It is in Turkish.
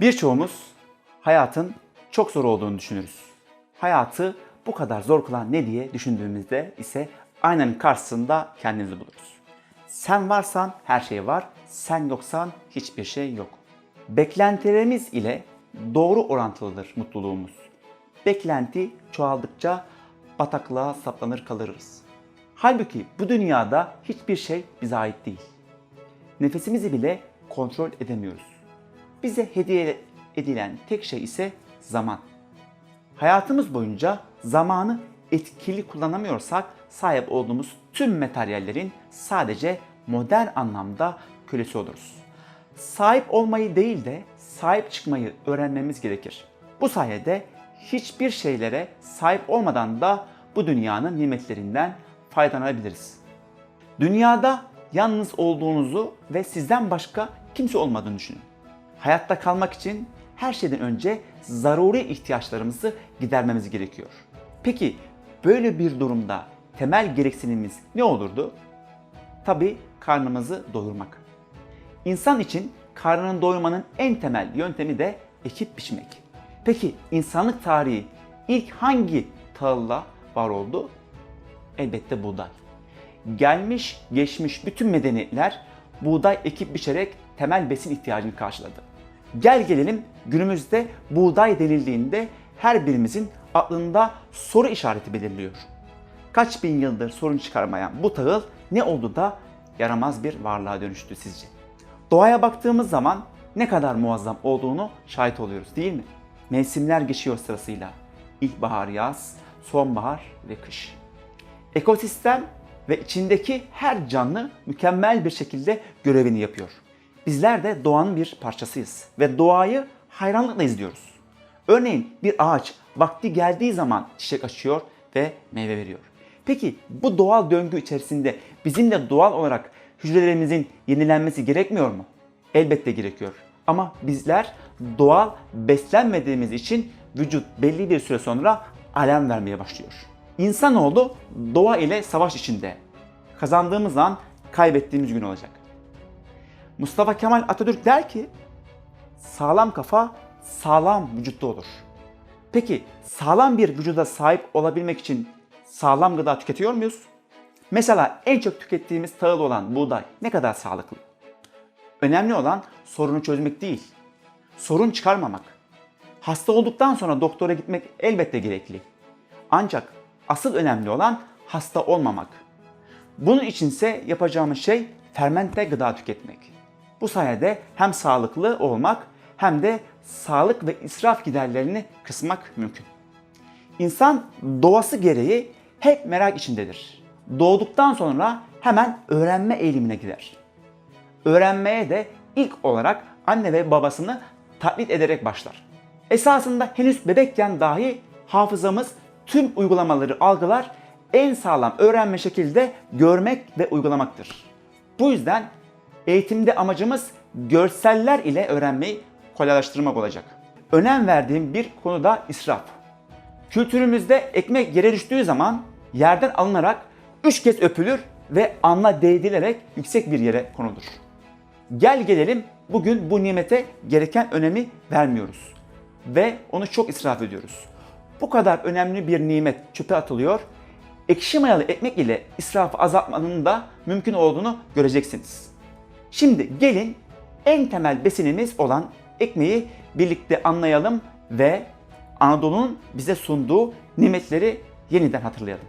Birçoğumuz hayatın çok zor olduğunu düşünürüz. Hayatı bu kadar zor kılan ne diye düşündüğümüzde ise aynanın karşısında kendimizi buluruz. Sen varsan her şey var, sen yoksan hiçbir şey yok. Beklentilerimiz ile doğru orantılıdır mutluluğumuz. Beklenti çoğaldıkça bataklığa saplanır kalırız. Halbuki bu dünyada hiçbir şey bize ait değil. Nefesimizi bile kontrol edemiyoruz. Bize hediye edilen tek şey ise zaman. Hayatımız boyunca zamanı etkili kullanamıyorsak sahip olduğumuz tüm materyallerin sadece modern anlamda kölesi oluruz. Sahip olmayı değil de sahip çıkmayı öğrenmemiz gerekir. Bu sayede hiçbir şeylere sahip olmadan da bu dünyanın nimetlerinden faydalanabiliriz. Dünyada yalnız olduğunuzu ve sizden başka kimse olmadığını düşünün. Hayatta kalmak için her şeyden önce zaruri ihtiyaçlarımızı gidermemiz gerekiyor. Peki böyle bir durumda temel gereksinimimiz ne olurdu? Tabii karnımızı doyurmak. İnsan için karnını doyurmanın en temel yöntemi de ekip biçmek. Peki insanlık tarihi ilk hangi tahılla var oldu? Elbette buğday. Gelmiş geçmiş bütün medeniyetler buğday ekip biçerek temel besin ihtiyacını karşıladı. Gel gelelim günümüzde buğday denildiğinde her birimizin aklında soru işareti belirliyor. Kaç bin yıldır sorun çıkarmayan bu tahıl ne oldu da yaramaz bir varlığa dönüştü sizce? Doğaya baktığımız zaman ne kadar muazzam olduğunu şahit oluyoruz değil mi? Mevsimler geçiyor sırasıyla. İlkbahar, yaz, sonbahar ve kış. Ekosistem ve içindeki her canlı mükemmel bir şekilde görevini yapıyor. Bizler de doğanın bir parçasıyız ve doğayı hayranlıkla izliyoruz. Örneğin bir ağaç vakti geldiği zaman çiçek açıyor ve meyve veriyor. Peki bu doğal döngü içerisinde bizim de doğal olarak hücrelerimizin yenilenmesi gerekmiyor mu? Elbette gerekiyor. Ama bizler doğal beslenmediğimiz için vücut belli bir süre sonra alarm vermeye başlıyor. İnsanoğlu doğa ile savaş içinde. Kazandığımız an kaybettiğimiz gün olacak. Mustafa Kemal Atatürk der ki sağlam kafa sağlam vücutta olur. Peki sağlam bir vücuda sahip olabilmek için sağlam gıda tüketiyor muyuz? Mesela en çok tükettiğimiz tahıl olan buğday ne kadar sağlıklı? Önemli olan sorunu çözmek değil, sorun çıkarmamak. Hasta olduktan sonra doktora gitmek elbette gerekli. Ancak asıl önemli olan hasta olmamak. Bunun içinse yapacağımız şey fermente gıda tüketmek. Bu sayede hem sağlıklı olmak hem de sağlık ve israf giderlerini kısmak mümkün. İnsan doğası gereği hep merak içindedir. Doğduktan sonra hemen öğrenme eğilimine girer. Öğrenmeye de ilk olarak anne ve babasını taklit ederek başlar. Esasında henüz bebekken dahi hafızamız tüm uygulamaları algılar, en sağlam öğrenme şekilde görmek ve uygulamaktır. Bu yüzden eğitimde amacımız görseller ile öğrenmeyi kolaylaştırmak olacak. Önem verdiğim bir konu da israf. Kültürümüzde ekmek yere düştüğü zaman yerden alınarak üç kez öpülür ve anla değdilerek yüksek bir yere konulur. Gel gelelim bugün bu nimete gereken önemi vermiyoruz ve onu çok israf ediyoruz. Bu kadar önemli bir nimet çöpe atılıyor. Ekşi mayalı ekmek ile israfı azaltmanın da mümkün olduğunu göreceksiniz. Şimdi gelin en temel besinimiz olan ekmeği birlikte anlayalım ve Anadolu'nun bize sunduğu nimetleri yeniden hatırlayalım.